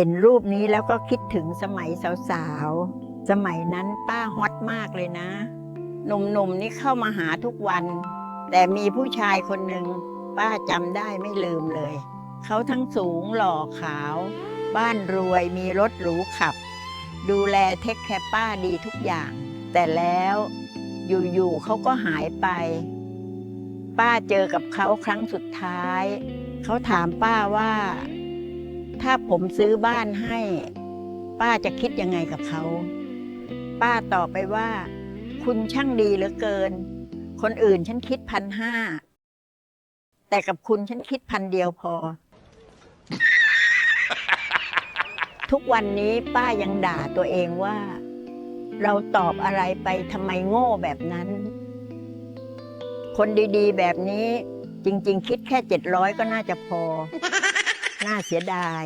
เห็นรูปนี้แล้วก็คิดถึงสมัยสาวๆ สมัยนั้นป้าฮอตมากเลยนะหนุ่มๆนี่เข้ามาหาทุกวัน แต่มีผู้ชายคนหนึ่งป้าจำได้ไม่ลืมเลย เขาทั้งสูงหล่อขาว บ้านรวยมีรถหรูขับ ดูแลเทคแคร์ป้าดีทุกอย่าง แต่แล้วอยู่ๆเขาก็หายไป ป้าเจอกับเขาครั้งสุดท้าย เขาถามป้าว่า ถ้าผมซื้อบ้านให้ ป้าจะคิดยังไงกับเขา ป้าตอบไปว่า คุณช่างดีเหลือเกิน คนอื่นฉันคิดพันห้า แต่กับคุณฉันคิดพันเดียวพอ ทุกวันนี้ป้ายังด่าตัวเองว่า เราตอบอะไรไปทำไมโง่แบบนั้น คนดีๆ แบบนี้จริง ๆ คิดแค่เจ็ดร้อยก็น่าจะพอ น่าเสียดาย